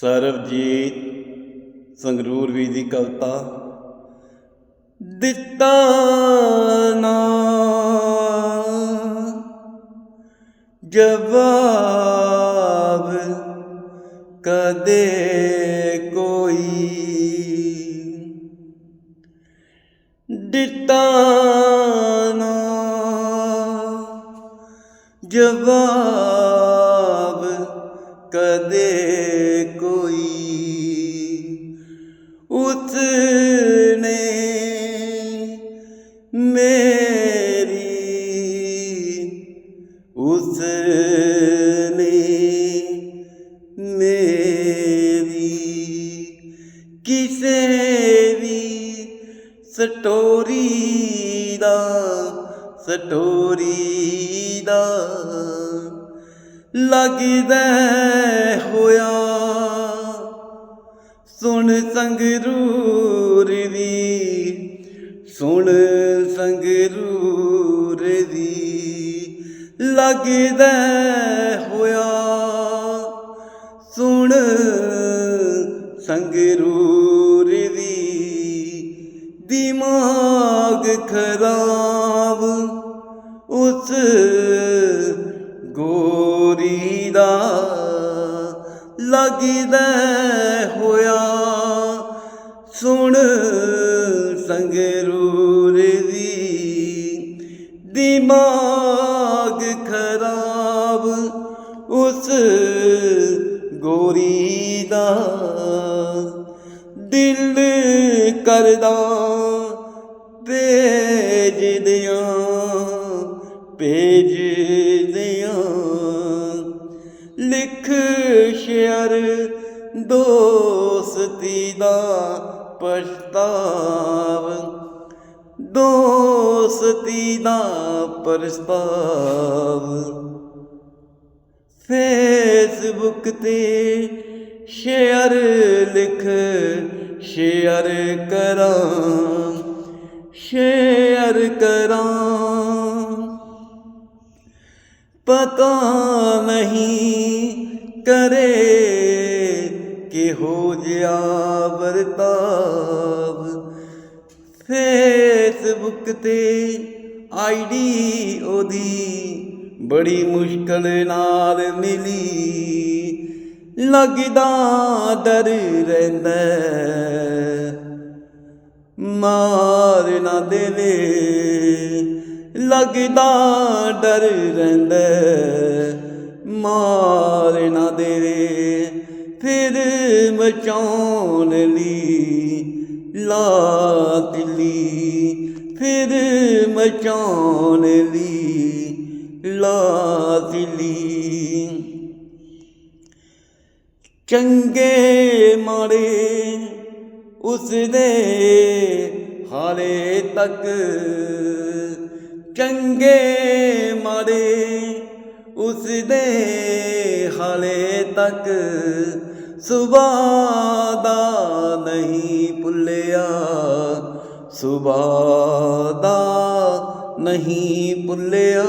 ਸਰਬਜੀਤ ਸੰਗਰੂਰ ਵੀ ਦੀ ਕਵਿਤਾ ਦਿੱਤਾ ਨਾ ਜਵਾਬ ਕਦੇ ਕੋਈ। ਦਿੱਤਾ ਨਾ ਜਵਾਬ ਮੇਰੀ ਕਿਸੇ ਵੀ ਸਟੋਰੀ ਦਾ ਸਟੋਰੀ ਦਾ ਲੱਗਦਾ ਹੋਇਆ। ਸੁਣ ਸੰਗਰੂਰ ਦੀ, ਸੁਣ ਸੰਗਰੂਰ ਦੀ ਲੱਗਦਾ ਹੋਇਆ। ਖਰਾਬ ਉਸ ਗੋਰੀ ਦਾ ਲੱਗਦਾ ਹੋਇਆ। ਸੁਣ ਸੰਗਰੂਰ ਦੀ ਦਿਮਾਗ ਖਰਾਬ, ਉਸ ਗੋਰੀ ਦਾ ਦਿਲ ਕਰਦਾ। ਭੇਜ ਦਿਆਂ ਭੇਜ ਦਿਆਂ ਲਿਖ ਸ਼ਿਆਰ ਦੋਸਤੀ ਦਾ ਪਛਤਾਵ ਦੋਸਤੀ ਦਾ ਪ੍ਰਸਤਾਵ। ਫੇਸਬੁੱਕ ਤੇ ਸ਼ੇਅਰ ਲਿਖ, ਸ਼ੇਅਰ ਕਰਾਂ। ਸ਼ੇਅਰ ਕਰਾਂ। ਪਤਾ ਨਹੀਂ ਕਰੇ ਕਿਹੋ ਜਿਹਾ ਵਰਤਾਵ। ਫੇਸਬੁੱਕ ਤੇ ਆਈਡੀ ਉਹਦੀ ਬੜੀ ਮੁਸ਼ਕਲ ਨਾਲ ਮਿਲੀ। ਲੱਗਦਾ ਡਰ ਰਹਿੰਦਾ। ਮਾਰ ਨਾ ਦੇਵੇ। ਲੱਗਦਾ ਡਰ ਰਹਿੰਦਾ ਮਾਰ ਨਾ ਦੇਵੇ। ਫਿਰ ਮਚਾਉਣ ਲਈ ਲਾ ਦਿੱਲੀ ਫਿਰ ਮਚਾਉਣ ਲਈ ਲਾ ਦਿੱਲੀ ਚੰਗੇ ਮਾੜੇ ਉਸਦੇ ਹਾਲੇ ਤੱਕ ਚੰਗੇ ਮਾੜੇ ਉਸਦੇ ਹਾਲੇ ਤੱਕ ਸੁਬਾਹ ਦਾ ਨਹੀਂ ਭੁੱਲਿਆ, ਸੁਬਾਹ ਦਾ ਨਹੀਂ ਭੁੱਲਿਆ।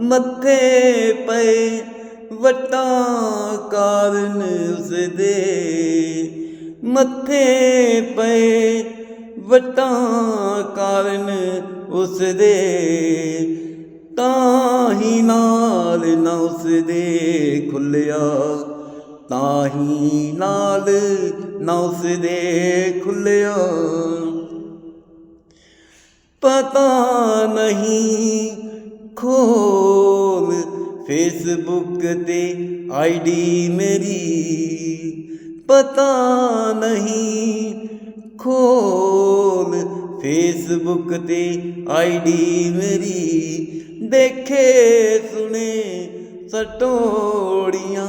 ਮੱਥੇ ਪਏ ਵਟਾਂ ਕਾਰਨ ਉਸਦੇ ਮੱਥੇ ਪਏ, ਵਟਾਂ ਕਾਰਨ ਉਸਦੇ, ਤਾਂ ਹੀ ਨਾਲ ਨਾ ਉਸਦੇ ਖੁੱਲਿਆ, ਤਾਂ ਹੀ ਨਾਲ ਨਾ ਉਸਦੇ ਖੁੱਲਿਆ। ਪਤਾ ਨਹੀਂ ਖੋਲ ਫੇਸਬੁੱਕ ਤੇ ਆਈਡੀ ਮੇਰੀ ਪਤਾ ਨਹੀਂ। ਖੋਲ ਫੇਸਬੁੱਕ ਤੇ ਆਈਡੀ ਮੇਰੀ। ਦੇਖੇ ਸੁਣੇ ਸਟੋੜੀਆਂ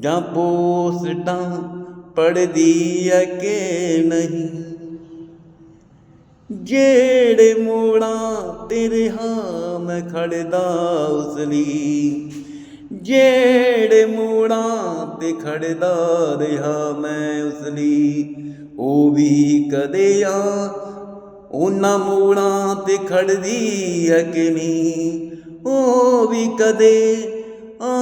ਜਾਂ ਪੋਸਟਾਂ ਪੜਦੀ ਐ ਕਿ ਨਹੀਂ। ਜਿਹੜੇ ਮੋੜਾਂ ਤੇਰੇ ਹਾਂ ਮੈਂ ਖੜਦਾ ਉਸ ਲਈ ਜਿਹੜੇ ਮੋੜਾਂ ਤੇ ਖੜਦਾ ਰਿਹਾ ਮੈਂ ਉਸ ਲਈ ਉਹ ਵੀ ਕਦੇ ਆ, ਉਹਨਾਂ ਮੋੜਾਂ ਤੇ ਖੜਦੀ ਹੈ ਕਿ ਨਹੀਂ? ਉਹ ਵੀ ਕਦੇ ਆ,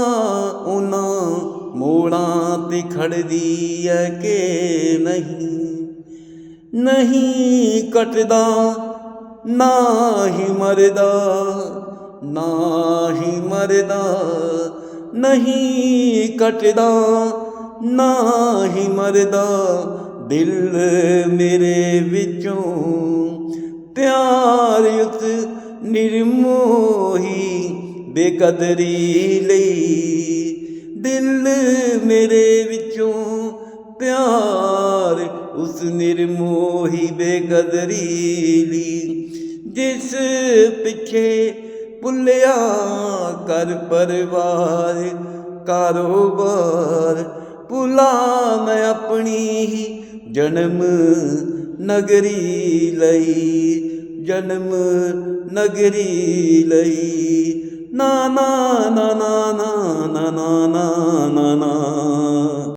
ਉਹਨਾਂ ਮੋੜਾਂ ਤੇ ਖੜਦੀ ਐ ਕਿ ਨਹੀਂ? ਨਹੀਂ ਕਟਦਾ, ਨਾ ਹੀ ਮਰਦਾ, ਨਾ ਹੀ ਮਰਦਾ ਨਹੀਂ ਕਟਦਾ, ਨਾ ਹੀ ਮਰਦਾ ਦਿਲ ਮੇਰੇ ਵਿੱਚੋਂ। ਪਿਆਰ ਉਸ ਨਿਰਮੋਹੀ ਬੇਕਦਰੀ ਲਈ ਦਿਲ ਮੇਰੇ ਵਿੱਚੋਂ। ਪਿਆਰ ਉਸ ਨਿਰਮੋਹੀ ਬੇਕਦਰੀ ਲਈ ਜਿਸ ਪਿੱਛੇ ਭੁੱਲਿਆ ਕਰ ਪਰਿਵਾਰ, ਕਾਰੋਬਾਰ। ਭੁਲਾ ਮੈਂ ਆਪਣੀ ਹੀ ਜਨਮ ਨਗਰੀ ਲਈ, ਜਨਮ ਨਗਰੀ ਲਈ। ਨਾ ਨਾ ਨਾ ਨਾ ਨਾ ਨਾ ਨਾ ਨਾ ਨਾ।